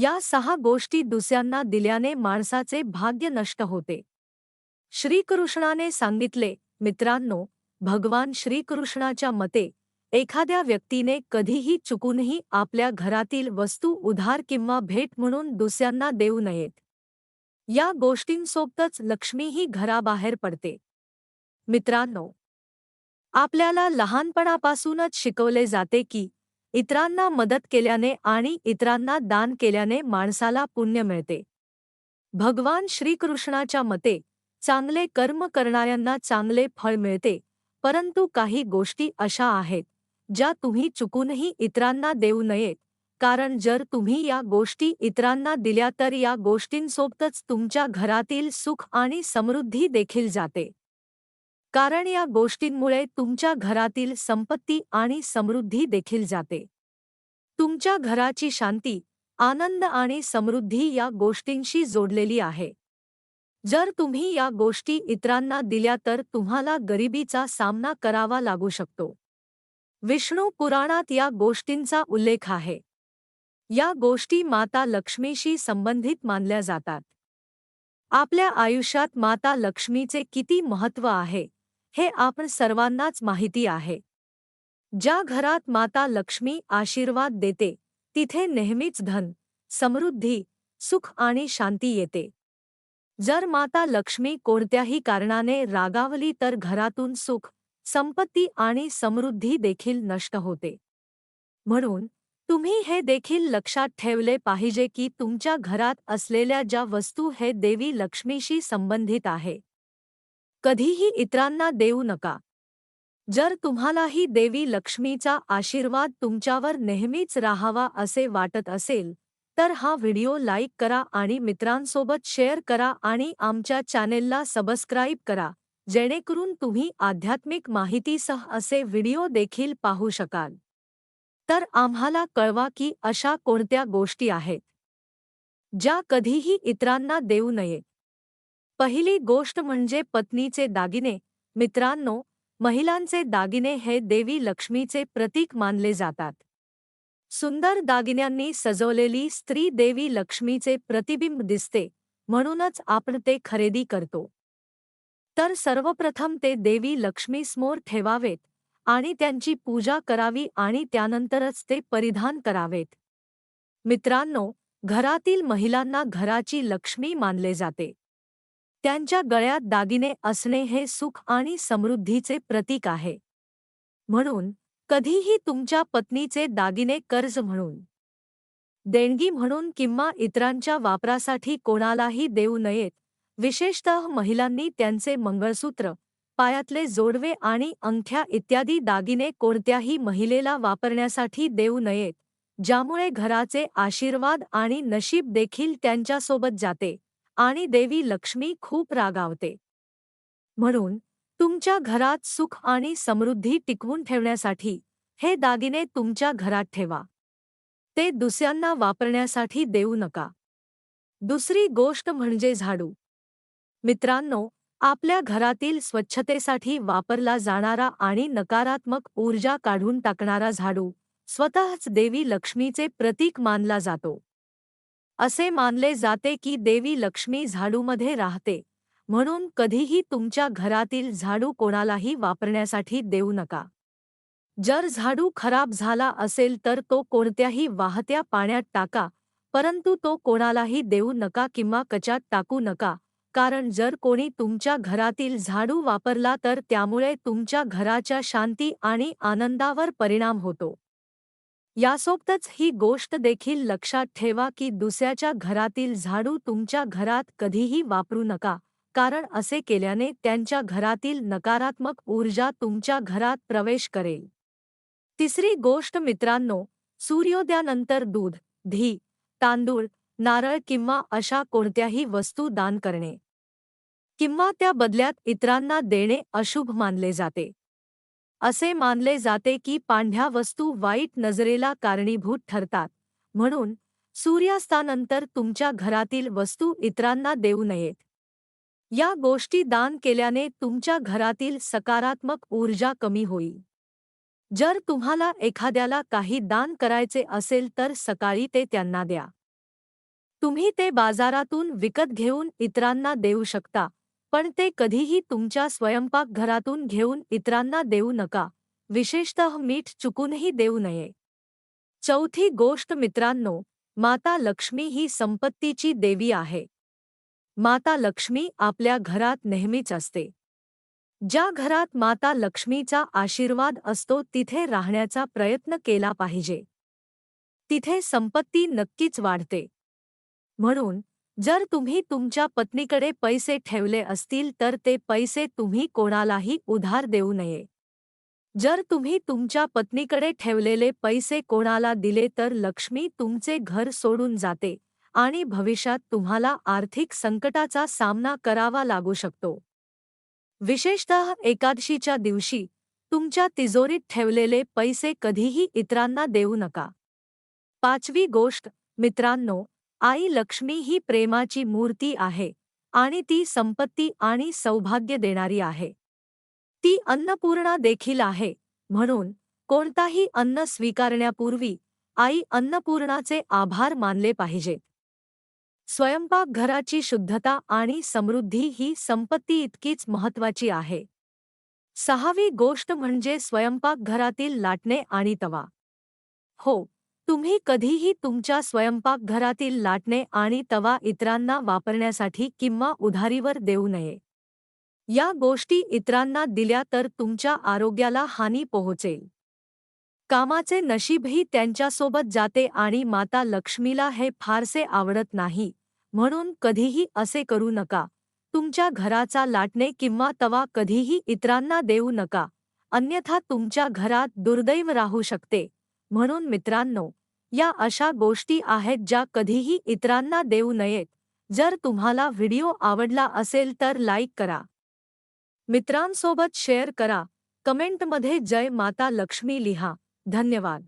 या सहा गोष्टी दुसऱ्यांना दिल्याने माणसाचे भाग्य नष्ट होते. श्रीकृष्णाने सांगितले मित्रांनो भगवान श्रीकृष्णाच्या मते एखाद्या व्यक्तीने कधीही चुकूनही आपल्या घरातील वस्तू उधार किंवा भेट म्हणून दुसऱ्यांना देऊ नयेत. या गोष्टींसोबतच लक्ष्मीही घराबाहेर पडते. मित्रांनो आपल्याला लहानपणापासूनच शिकवले जाते की इतरांना मदत केल्याने आणि इतरांना दान केल्याने माणसाला पुण्य मिळते. भगवान श्रीकृष्णाच्या मते चांगले कर्म करणाऱ्यांना चांगले फळ मिळते परंतु काही गोष्टी अशा आहेत ज्या तुम्ही चुकूनही इतरांना देऊ नयेत कारण जर तुम्ही या गोष्टी इतरांना दिल्या तर या गोष्टींसोबतच तुमच्या घरातील सुख आणि समृद्धी देखील जाते. कारण या गोष्टींमुळे तुमच्या घरातील संपत्ती आणि समृद्धी देखील जाते. तुमच्या घराची शांती आनंद आणि समृद्धी या गोष्टींशी जोडलेली आहे. जर तुम्ही या गोष्टी इतरांना दिल्या तर तुम्हाला गरिबीचा सामना करावा लागू शकतो. विष्णू पुराणात या गोष्टींचा उल्लेख आहे. या गोष्टी माता लक्ष्मीशी संबंधित मानल्या जातात. आपल्या आयुष्यात माता लक्ष्मीचे किती महत्त्व आहे? हे आपण सर्वांनाच माहिती आहे. ज्या घरात माता लक्ष्मी आशीर्वाद देते, तिथे नेहमीच धन, समृद्धी, सुख आणि शांती येते. जर माता लक्ष्मी कोणत्याही कारणाने रागावली तर घरातून सुख, संपत्ती आणि समृद्धी देखील नष्ट होते. म्हणून, तुम्ही हे देखील लक्षात ठेवले पाहिजे की तुमच्या घरात असलेल्या ज्या वस्तू हे देवी लक्ष्मीशी संबंधित आहे कधीही इतरांना देऊ नका. जर तुम्हालाही देवी लक्ष्मीचा आशीर्वाद तुमच्यावर नेहमीच राहावा असे वाटत असेल तर हा व्हिडिओ लाईक करा आणि मित्रांसोबत शेअर करा आणि आमच्या चॅनेलला सबस्क्राईब करा जेणेकरून तुम्ही आध्यात्मिक माहितीसह असे व्हिडिओ देखील पाहू शकाल. तर आम्हाला कळवा की अशा कोणत्या गोष्टी आहेत ज्या कधीही इतरांना देऊ नये. पहिली गोष्ट म्हणजे पत्नीचे दागिने. मित्रांनो महिलांचे दागिने हे देवी लक्ष्मीचे प्रतीक मानले जातात. सुंदर दागिन्यांनी सजवलेली स्त्री देवी लक्ष्मीचे प्रतिबिंब दिसते म्हणूनच आपण ते खरेदी करतो. तर सर्वप्रथम ते देवी लक्ष्मीसमोर ठेवावेत आणि त्यांची पूजा करावी आणि त्यानंतरच ते परिधान करावेत. मित्रांनो घरातील महिलांना घराची लक्ष्मी मानले जाते. त्यांच्या गळ्यात दागिने असणे हे सुख आणि समृद्धीचे प्रतीक आहे. म्हणून कधीही तुमच्या पत्नीचे दागिने कर्ज म्हणून देणगी म्हणून किंवा इतरांच्या वापरासाठी कोणालाही देऊ नयेत विशेषतः महिलांनी त्यांचे मंगळसूत्र पायातले जोडवे आणि अंगठ्या इत्यादी दागिने कोणत्याही महिलेला वापरण्यासाठी देऊ नयेत ज्यामुळे घराचे आशीर्वाद आणि नशीब देखील त्यांच्यासोबत जाते. आणि देवी लक्ष्मी खूप रागावते. म्हणून तुमच्या घरात सुख आणि समृद्धी टिकवून ठेवण्यासाठी हे दागिने तुमच्या घरात ठेवा. ते दुसऱ्यांना वापरण्यासाठी देऊ नका. दुसरी गोष्ट म्हणजे झाडू. मित्रांनो आपल्या घरातील स्वच्छतेसाठी वापरला जाणारा आणि नकारात्मक ऊर्जा काढून टाकणारा झाडू स्वतःच देवी लक्ष्मीचे प्रतीक मानला जातो. असे मानले जाते की देवी लक्ष्मी झाडूमध्ये राहते. म्हणून कधीही तुमच्या घरातील झाडू कोणालाही वापरण्यासाठी देऊ नका. जर झाडू खराब झाला असेल तर तो कोणत्याही वाहत्या पाण्यात टाका परंतु तो कोणालाही देऊ नका किंवा कचात टाकू नका कारण जर कोणी तुमच्या घरातील झाडू वापरला तर त्यामुळे तुमच्या घराच्या शांती आणि आनंदावर परिणाम होतो. यासोबतच ही गोष्ट देखील लक्षात ठेवा की दुसऱ्याच्या घरातील झाडू तुमच्या घरात कधीही वापरू नका कारण असे केल्याने त्यांच्या घरातील नकारात्मक ऊर्जा तुमच्या घरात प्रवेश करेल. तिसरी गोष्ट मित्रांनो सूर्योदयानंतर दूध धी तांदूळ नारळ किंवा अशा कोणत्याही वस्तू दान करणे किंवा त्या बदल्यात इतरांना देणे अशुभ मानले जाते. असे मानले जाते की पांढ्या वस्तू वाईट नजरेला कारणीभूत ठरतात. म्हणून सूर्यास्तानंतर तुमच्या घरातील वस्तू इतरांना देऊ नयेत. या गोष्टी दान केल्याने तुमच्या घरातील सकारात्मक ऊर्जा कमी होईल. जर तुम्हाला एखाद्याला काही दान करायचे असेल तर सकाळी ते त्यांना द्या. तुम्ही ते बाजारातून विकत घेऊन इतरांना देऊ शकता. पण ते कधीही तुमच्या स्वयंपाकघरातून घेऊन इतरांना देऊ नका. विशेषतः मीठ चुकूनही देऊ नये. चौथी गोष्ट मित्रांनो माता लक्ष्मी ही संपत्तीची देवी आहे. माता लक्ष्मी आपल्या घरात नेहमीच असते. ज्या घरात माता लक्ष्मीचा आशीर्वाद असतो तिथे राहण्याचा प्रयत्न केला पाहिजे. तिथे संपत्ती नक्कीच वाढते. म्हणून जर तुम्ही तुमच्या पत्नीकडे पैसे ठेवले असतील तर ते पैसे तुम्ही कोणालाही उधार देऊ नये. जर तुम्ही तुमच्या पत्नीकडे ठेवलेले पैसे कोणाला दिले तर लक्ष्मी तुमचे घर सोडून जाते आणि भविष्यात तुम्हाला आर्थिक संकटाचा सामना करावा लागू शकतो. विशेषतः एकादशीच्या दिवशी तुमच्या तिजोरीत ठेवलेले पैसे कधीही इतरांना देऊ नका. पाचवी गोष्ट मित्रांनो आई लक्ष्मी ही प्रेमाची मूर्ती आहे आणि ती संपत्ती आणि सौभाग्य देणारी आहे. ती अन्नपूर्णा देखील आहे म्हणून कोणताही अन्न स्वीकारण्यापूर्वी आई अन्नपूर्णाचे आभार मानले पाहिजेत स्वयंपाकघराची शुद्धता आणि समृद्धी ही संपत्ती इतकीच महत्वाची आहे. सहावी गोष्ट म्हणजे स्वयंपाकघरातील लाटणे आणि तवा. हो तुम्ही कधीही तुमच्या स्वयंपाकघरातील लाटणे आणि तवा इतरांना वापरण्यासाठी किंवा उधारीवर देऊ नये. या गोष्टी इतरांना दिल्या तर तुमच्या आरोग्याला हानी पोहोचेल. कामाचे नशीबही त्यांच्यासोबत जाते आणि माता लक्ष्मीला हे फारसे आवडत नाही म्हणून कधीही असे करू नका. तुमच्या घराचा लाटणे किंवा तवा कधीही इतरांना देऊ नका. अन्यथा तुमच्या घरात दुर्दैव राहू शकते म्हणून मित्रांनो या अशा गोष्टी आहेत ज्या कधीही इतरांना देऊ नयेत. जर तुम्हाला व्हिडिओ आवडला असेल तर लाईक करा. मित्रांसोबत शेअर करा. कमेंटमध्ये जय माता लक्ष्मी लिहा. धन्यवाद.